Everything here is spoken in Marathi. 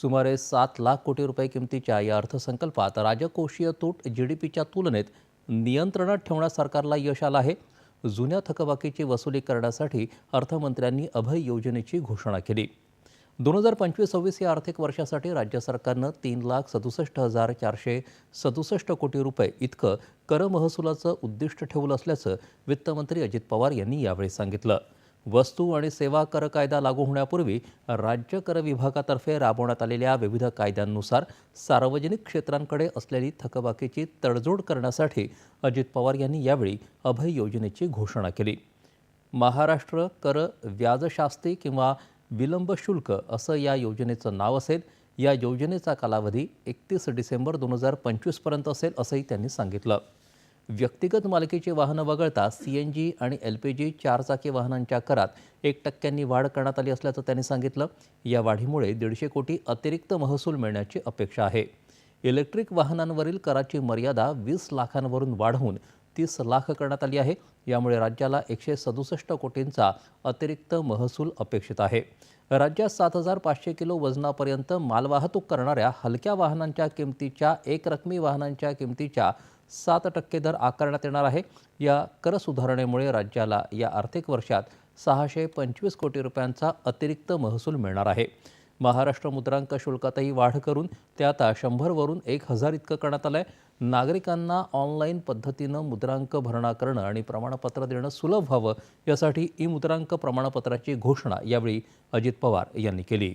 सुमारे सात लाख कोटी रुपये किमतीच्या या अर्थसंकल्पात राजकोषीय तूट जी डी पीच्या तुलनेत नियंत्रणात ठेवण्यास सरकारला यश आलं आहे. जुन्या थकबाकीची वसुली करण्यासाठी अर्थमंत्र्यांनी अभय योजनेची घोषणा केली. दोन हजार पंचवीस सव्वीस या आर्थिक वर्षासाठी राज्य सरकारनं तीन लाख सदुसष्ट हजार चारशे सदुसष्ट कोटी रुपये इतकं कर महसुलाचं उद्दिष्ट ठेवलं असल्याचं वित्तमंत्री अजित पवार यांनी यावेळी सांगितलं. वस्तू आणि सेवा कर कायदा लागू होण्यापूर्वी राज्य कर विभागातर्फे राबवण्यात आलेल्या विविध कायद्यांनुसार सार्वजनिक क्षेत्रांकडे असलेली थकबाकीची तडजोड करण्यासाठी अजित पवार यांनी यावेळी अभय योजनेची घोषणा केली. महाराष्ट्र कर व्याजशास्ती किंवा विलंब शुल्क असं या योजनेचं नाव असेल या योजनेचा कालावधी एकतीस डिसेंबर दोन हजार पंचवीसपर्यंत असेल असंही त्यांनी सांगितलं. व्यक्तिगत मालकीची वाहनं वगळता सी एन जी आणि एल पी जी चारचाकी वाहनांच्या करात एक टक्क्यांनी वाढ करण्यात आली असल्याचं त्यांनी सांगितलं. या वाढीमुळे दीडशे कोटी अतिरिक्त महसूल मिळण्याची अपेक्षा आहे. इलेक्ट्रिक वाहनांवरील कराची मर्यादा वीस लाखांवरून वाढवून तीस लाख करण्यात आली आहे. यामुळे राज्याला एकशे सदुसष्ट कोटींचा अतिरिक्त महसूल अपेक्षित आहे. राज्यात सात हजार पाचशे किलो वजनापर्यंत मालवाहतूक करणाऱ्या हलक्या वाहनांच्या किमतीच्या एकरकमी वाहनांच्या किमतीच्या सात टक्के दर आकारण्यात येणार आहे. या कर सुधारणेमुळे राज्याला या आर्थिक वर्षात सहाशे पंचवीस कोटी रुपयांचा अतिरिक्त महसूल मिळणार आहे. महाराष्ट्र मुद्रांक शुल्कातही वाढ करून ते आता शंभरवरून एक हजार इतकं करण्यात आलं आहे नागरिकांना ऑनलाईन पद्धतीनं मुद्रांक भरणा करणं आणि प्रमाणपत्र देणं सुलभ व्हावं यासाठी ई मुद्रांक प्रमाणपत्राची घोषणा यावेळी अजित पवार यांनी केली.